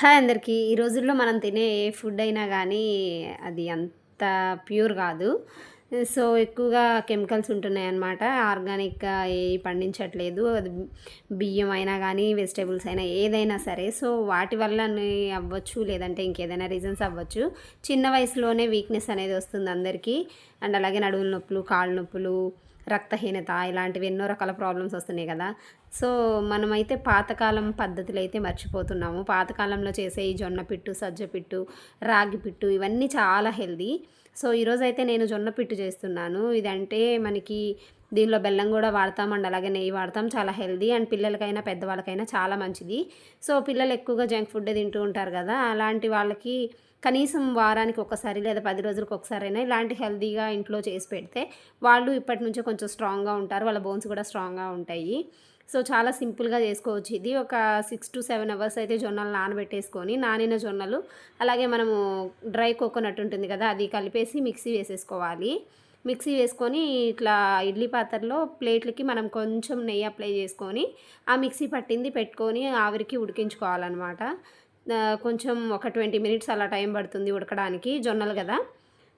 Hi అందరికీ. ఈ రోజుల్లో మనం తినే ఏ ఫుడ్ అయినా కానీ అది అంత ప్యూర్ కాదు. సో ఎక్కువగా కెమికల్స్ ఉంటున్నాయి అన్నమాట ఆర్గానిక్గా ఏ పండించట్లేదు. అది బియ్యం అయినా కానీ వెజిటేబుల్స్ అయినా ఏదైనా సరే. సో వాటి వల్ల అవ్వచ్చు లేదంటే ఇంకేదైనా రీజన్స్ అవ్వచ్చు. చిన్న వయసులోనే వీక్నెస్ అనేది వస్తుంది అందరికీ. అండ్ అలాగే నడువుల నొప్పులు కాళ్ళ నొప్పులు రక్తహీనత ఇలాంటివి ఎన్నో రకాల ప్రాబ్లమ్స్ వస్తున్నాయి కదా. సో మనమైతే పాతకాలం పద్ధతులు అయితే మర్చిపోతున్నాము. పాతకాలంలో చేసే ఈ జొన్న పిట్టు సజ్జ పిట్టు రాగి పిట్టు ఇవన్నీ చాలా హెల్దీ సో ఈరోజైతే నేను జొన్న పిట్టు చేస్తున్నాను. ఇదంటే మనకి దీనిలో బెల్లం కూడా వాడతాం అండ్ అలాగే నెయ్యి వాడతాం. చాలా హెల్దీ అండ్ పిల్లలకైనా పెద్దవాళ్ళకైనా చాలా మంచిది. సో పిల్లలు ఎక్కువగా జంక్ ఫుడ్ తింటూ ఉంటారు కదా. అలాంటి వాళ్ళకి కనీసం వారానికి ఒకసారి లేదా పది రోజులకు ఒకసారి అయినా ఇలాంటి హెల్తీగా ఇంట్లో చేసి పెడితే వాళ్ళు ఇప్పటి నుంచే కొంచెం స్ట్రాంగ్గా ఉంటారు. వాళ్ళ బోన్స్ కూడా స్ట్రాంగ్గా ఉంటాయి. సో చాలా సింపుల్గా చేసుకోవచ్చు. ఇది ఒక సిక్స్ టు సెవెన్ అవర్స్ అయితే జొన్నలు నానబెట్టేసుకొని నానిన జొన్నలు అలాగే మనము డ్రై కోకోనట్ ఉంటుంది కదా అది కలిపేసి మిక్సీ వేసేసుకోవాలి. మిక్సీ వేసుకొని ఇట్లా ఇడ్లీ పాత్రలో ప్లేట్లకి మనం కొంచెం నెయ్యి అప్లై చేసుకొని ఆ మిక్సీ పట్టింది పెట్టుకొని ఆవిరికి ఉడికించుకోవాలన్నమాట. కొంచెం ఒక ట్వంటీ మినిట్స్ అలా టైం పడుతుంది ఉడకడానికి జొన్నలు కదా.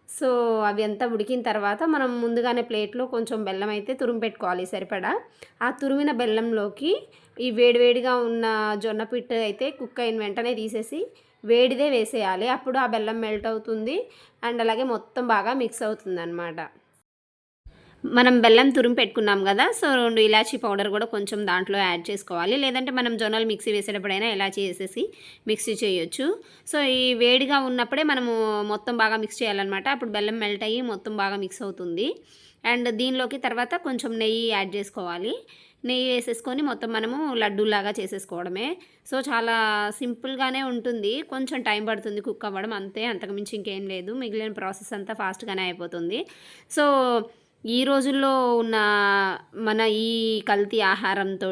సో అవి అంతా ఉడికిన తర్వాత మనం ముందుగానే ప్లేట్లో కొంచెం బెల్లం అయితే తురుము పెట్టుకోవాలి సరిపడా. ఆ తురిమిన బెల్లంలోకి ఈ వేడివేడిగా ఉన్న జొన్న పిట్టు అయితే కుక్ అయిన వెంటనే తీసేసి వేడిదే వేసేయాలి. అప్పుడు ఆ బెల్లం మెల్ట్ అవుతుంది. అండ్ అలాగే మొత్తం బాగా మిక్స్ అవుతుంది అనమాట మనం బెల్లం తురిమి పెట్టుకున్నాం కదా సో రెండు ఇలాచీ పౌడర్ కూడా కొంచెం దాంట్లో యాడ్ చేసుకోవాలి. లేదంటే మనం జొన్నలు మిక్సీ వేసేటప్పుడైనా ఇలాచీ వేసేసి మిక్సీ చేయొచ్చు. సో ఈ వేడిగా ఉన్నప్పుడే మనము మొత్తం బాగా మిక్స్ చేయాలన్నమాట. అప్పుడు బెల్లం మెల్ట్ అయ్యి మొత్తం బాగా మిక్స్ అవుతుంది. అండ్ దీనిలోకి తర్వాత కొంచెం నెయ్యి యాడ్ చేసుకోవాలి. నెయ్యి వేసేసుకొని మొత్తం మనము లడ్డూలాగా చేసేసుకోవడమే. సో చాలా సింపుల్గానే ఉంటుంది. కొంచెం టైం పడుతుంది కుక్ అవ్వడం అంతే. అంతకుమించి ఇంకేం లేదు. మిగిలిన ప్రాసెస్ అంతా ఫాస్ట్గానే అయిపోతుంది. సో ఈ రోజుల్లో ఉన్న మన ఈ కల్తీ ఆహారంతో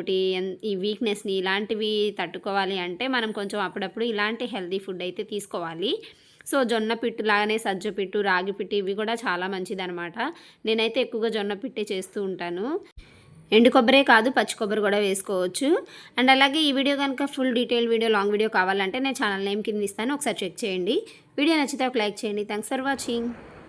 ఈ వీక్నెస్ని ఇలాంటివి తట్టుకోవాలి అంటే మనం కొంచెం అప్పుడప్పుడు ఇలాంటి హెల్తీ ఫుడ్ అయితే తీసుకోవాలి. సో జొన్న పిట్టు లాగానే సజ్జ పిట్టు రాగి పిట్టు ఇవి కూడా చాలా మంచిదనమాట నేనైతే ఎక్కువగా జొన్న పిట్టే చేస్తూ ఉంటాను. ఎండు కొబ్బరే కాదు పచ్చి కొబ్బరి కూడా వేసుకోవచ్చు. అండ్ అలాగే ఈ వీడియో కనుక full detail video long video కావాలంటే నేను ఛానల్ నేమ్ కింద ఇస్తాను. ఒకసారి చెక్ చేయండి. వీడియో నచ్చితే ఒక లైక్ చేయండి. Thanks for watching.